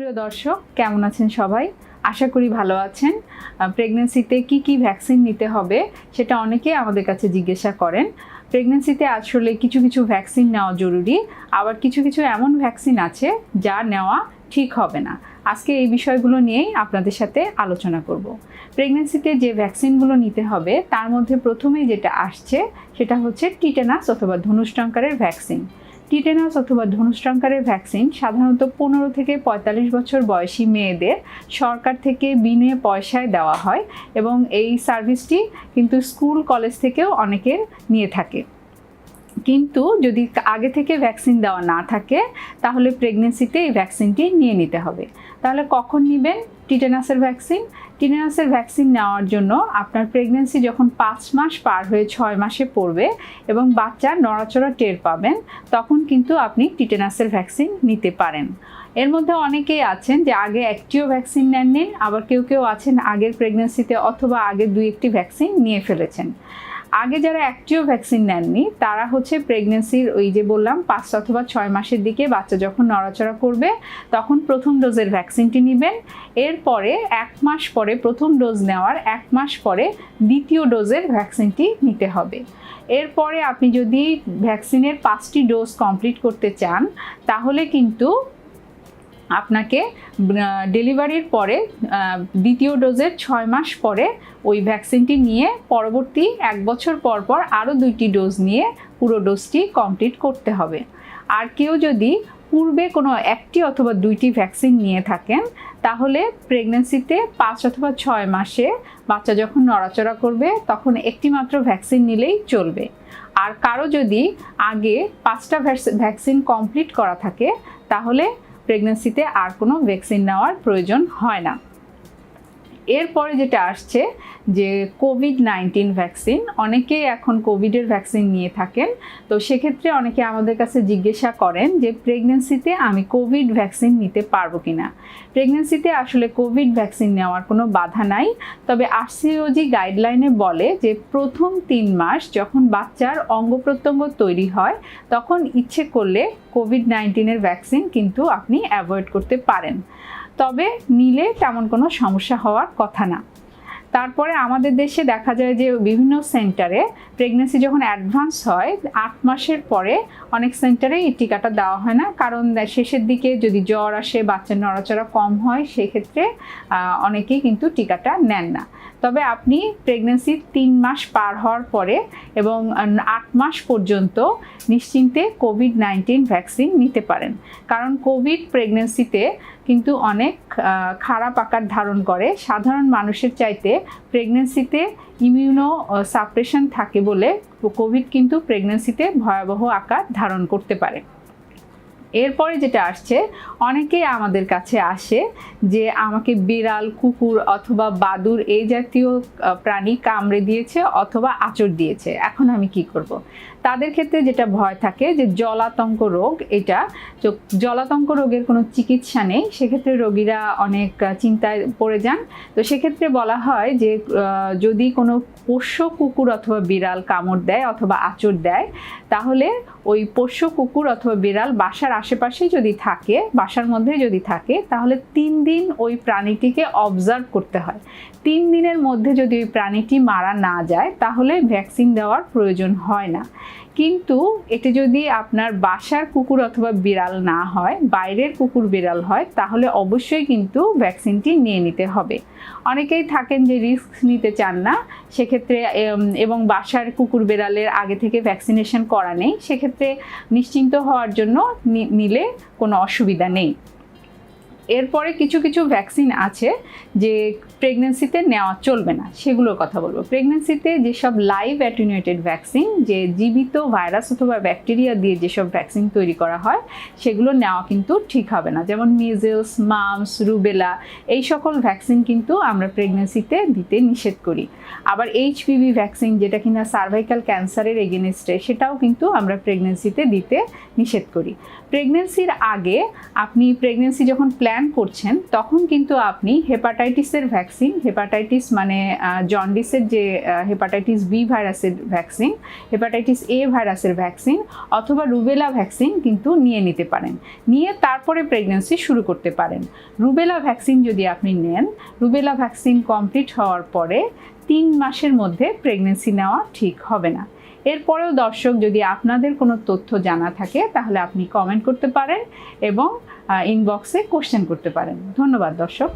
সুপ্রিয় দর্শক, কেমন আছেন সবাই? আশা করি ভালো আছেন। প্রেগনেন্সিতে কি কি ভ্যাকসিন নিতে হবে সেটা অনেকে আমাদের কাছে জিজ্ঞাসা করেন। প্রেগনেন্সিতে আসলে কিছু কিছু ভ্যাকসিন নেওয়া জরুরি, আবার কিছু কিছু এমন ভ্যাকসিন আছে যা নেওয়া ঠিক হবে না। আজকে এই বিষয়গুলো নিয়েই আপনাদের সাথে আলোচনা করব। প্রেগনেন্সিতে যে ভ্যাকসিনগুলো নিতে হবে, তার মধ্যে প্রথমেই যেটা আসছে সেটা হচ্ছে টিটেনাস অথবা ধনুষ্টঙ্কারের ভ্যাকসিন টিটেনাস অথবা ধনুষ্টঙ্কারের ভ্যাকসিন সাধারণত পনেরো থেকে পঁয়তাল্লিশ বছর বয়সী মেয়েদের সরকার থেকে বিনে পয়সায় দেওয়া হয় এবং এই সার্ভিসটি কিন্তু স্কুল, কলেজ থেকেও অনেকে নিয়ে থাকে। কিন্তু যদি আগে থেকে ভ্যাকসিন দেওয়া না থাকে, তাহলে প্রেগনেন্সিতে এই ভ্যাকসিনটি নিয়ে নিতে হবে। তাহলে কখন নেবেন? টিটেনাসের ভ্যাকসিন টিটেনাসের ভ্যাকসিন নেওয়ার জন্য আপনার প্রেগনেন্সি যখন পাঁচ মাস পার হয়ে ছয় মাসে পড়বে এবং বাচ্চার নড়াচড়া টের পাবেন, তখন কিন্তু আপনি টিটেনাসের ভ্যাকসিন নিতে পারেন। এর মধ্যে অনেকেই আছেন যে আগে একটিও ভ্যাকসিন নেন নেননি, আবার কেউ কেউ আছেন আগের প্রেগনেন্সিতে অথবা আগে দুই একটি ভ্যাকসিন নিয়ে ফেলেছেন। আগে যারা একটিও ভ্যাকসিন নেননি, তারা হচ্ছে প্রেগনেন্সির ওই যে বললাম, পাঁচ অথবা ছয় মাসের দিকে বাচ্চা যখন নড়াচড়া করবে, তখন প্রথম ডোজের ভ্যাকসিনটি নেবেন। এরপরে এক মাস পরে প্রথম ডোজ নেওয়ার, এক মাস পরে দ্বিতীয় ডোজের ভ্যাকসিনটি নিতে হবে। এরপরে আপনি যদি ভ্যাকসিনের পাঁচটি ডোজ কমপ্লিট করতে চান, তাহলে কিন্তু আপনাকে ডেলিভারির পরে দ্বিতীয় ডোজের ছয় মাস পরে ওই ভ্যাকসিনটি নিয়ে পরবর্তী এক বছর পর পর আরও দুইটি ডোজ নিয়ে পুরো ডোজটি কমপ্লিট করতে হবে। আর কেউ যদি পূর্বে কোনো একটি অথবা দুইটি ভ্যাকসিন নিয়ে থাকেন, তাহলে প্রেগনেন্সিতে পাঁচ অথবা ছয় মাসে বাচ্চা যখন নড়াচড়া করবে, তখন একটি মাত্র ভ্যাকসিন নিলেই চলবে। আর কারও যদি আগে পাঁচটা ভ্যাকসিন কমপ্লিট করা থাকে, তাহলে প্রেগনেন্সিতে আর কোনো ভ্যাকসিন নেওয়ার প্রয়োজন হয় না। এরপরে যেটা আসছে যে কোভিড নাইন্টিন ভ্যাকসিন অনেকেই এখন কোভিডের ভ্যাকসিন নিয়ে থাকেন। তো সেক্ষেত্রে অনেকে আমাদের কাছে জিজ্ঞাসা করেন যে প্রেগনেন্সিতে আমি কোভিড ভ্যাকসিন নিতে পারব কি না প্রেগনেন্সিতে আসলে কোভিড ভ্যাকসিন নেওয়ার কোনো বাধা নাই। তবে আরসিওজি গাইডলাইনে বলে যে প্রথম তিন মাস যখন বাচ্চার অঙ্গ প্রত্যঙ্গ তৈরি হয়, তখন ইচ্ছে করলে কোভিড নাইন্টিনের ভ্যাকসিন কিন্তু আপনি অ্যাভয়েড করতে পারেন। তবে নিলে তেমন কোনো সমস্যা হওয়ার কথা না। তারপরে আমাদের দেশে দেখা যায় যে বিভিন্ন সেন্টারে প্রেগনেন্সি যখন অ্যাডভান্স হয়, আট মাসের পরে অনেক সেন্টারে এই টিকাটা দেওয়া হয় না। কারণ শেষের দিকে যদি জ্বর আসে, বাচ্চার নড়াচড়া কম হয়, সেক্ষেত্রে অনেকেই কিন্তু টিকাটা নেন না। তবে আপনি প্রেগনেন্সি তিন মাস পার হওয়ার পরে এবং আট মাস পর্যন্ত নিশ্চিন্তে কোভিড নাইন্টিন ভ্যাকসিন নিতে পারেন। কারণ কোভিড প্রেগনেন্সিতে কিন্তু অনেক খারাপ আকার ধারণ করে। সাধারণ মানুষের চাইতে প্রেগনেন্সিতে ইমিউনো সাপ্রেশন থাকে বলে কোভিড কিন্তু প্রেগনেন্সিতে ভয়াবহ আকার ধারণ করতে পারে। এরপরে যেটা আসছে, অনেকেই আমাদের কাছে আসে যে আমাকে বিড়াল, কুকুর অথবা বাদুর এই জাতীয় প্রাণী কামড়ে দিয়েছে অথবা আচর দিয়েছে। এখন আমি কি করব। তাদের ক্ষেত্রে যেটা ভয় থাকে যে জলাতঙ্ক রোগ, এটা তো জলাতঙ্ক রোগের কোনো চিকিৎসা নেই। সেক্ষেত্রে রোগীরা অনেক চিন্তায় পড়ে যান। তো সেক্ষেত্রে বলা হয় যে যদি কোনো পোষ্য কুকুর অথবা বিড়াল কামড় দেয় অথবা আচর দেয়, তাহলে ওই পোষ্য কুকুর অথবা বিড়াল বাসার আশেপাশে যদি থাকে, বাসার মধ্যে যদি থাকে, তাহলে তিন দিন ওই প্রাণীটিকে অবজার্ভ করতে হয়। তিন দিনের মধ্যে যদি ওই প্রাণীটি মারা না যায়, তাহলে ভ্যাকসিন দেওয়ার প্রয়োজন হয় না। কিন্তু এটি যদি আপনার বাসার কুকুর অথবা বিড়াল না হয়, বাইরের কুকুর বিড়াল হয়, তাহলে অবশ্যই কিন্তু ভ্যাকসিনটি নিয়ে নিতে হবে। অনেকেই থাকেন যে রিস্ক নিতে চান না, সেক্ষেত্রে এবং বাসার কুকুর বিড়ালের আগে থেকে ভ্যাকসিনেশন করা নেই, সেক্ষেত্রে নিশ্চিন্ত হওয়ার জন্য নিলে কোনো অসুবিধা নেই। এরপরে কিছু কিছু ভ্যাকসিন আছে যে প্রেগনেন্সিতে নেওয়া চলবে না, সেগুলোর কথা বলব। প্রেগনেন্সিতে যেসব লাইভ অ্যাটিনুয়েটেড ভ্যাকসিন যে জীবিত ভাইরাস অথবা ব্যাকটেরিয়া দিয়ে যেসব ভ্যাকসিন তৈরি করা হয়, সেগুলো নেওয়া কিন্তু ঠিক হবে না। যেমন মিজেলস মামস রুবেলা এই সকল ভ্যাকসিন কিন্তু আমরা প্রেগনেন্সিতে দিতে নিষেধ করি। আবার এইচপিভি ভ্যাকসিন যেটা কিনা সার্ভাইকাল ক্যান্সারের এগেনস্টে সেটাও কিন্তু আমরা প্রেগনেন্সিতে দিতে নিষেধ করি। প্রেগনেন্সির আগে আপনি প্রেগনেন্সি যখন প্ল্যান প্ল্যান করছেন, তখন কিন্তু আপনি হেপাটাইটিসের ভ্যাকসিন হেপাটাইটিস মানে জন্ডিসের যে হেপাটাইটিস বি ভাইরাসের ভ্যাকসিন হেপাটাইটিস এ ভাইরাসের ভ্যাকসিন অথবা রুবেলা ভ্যাকসিন কিন্তু নিয়ে নিতে পারেন। নিয়ে তারপরে প্রেগনেন্সি শুরু করতে পারেন। রুবেলা ভ্যাকসিন যদি আপনি নেন রুবেলা ভ্যাকসিন কমপ্লিট হওয়ার পরে তিন মাসের মধ্যে প্রেগনেন্সি নেওয়া ঠিক হবে না। এরপরেও দর্শক, যদি আপনাদের কোনো তথ্য জানা থাকে, তাহলে আপনি কমেন্ট করতে পারেন এবং ইনবক্সে কোশ্চেন করতে পারেন। ধন্যবাদ দর্শক।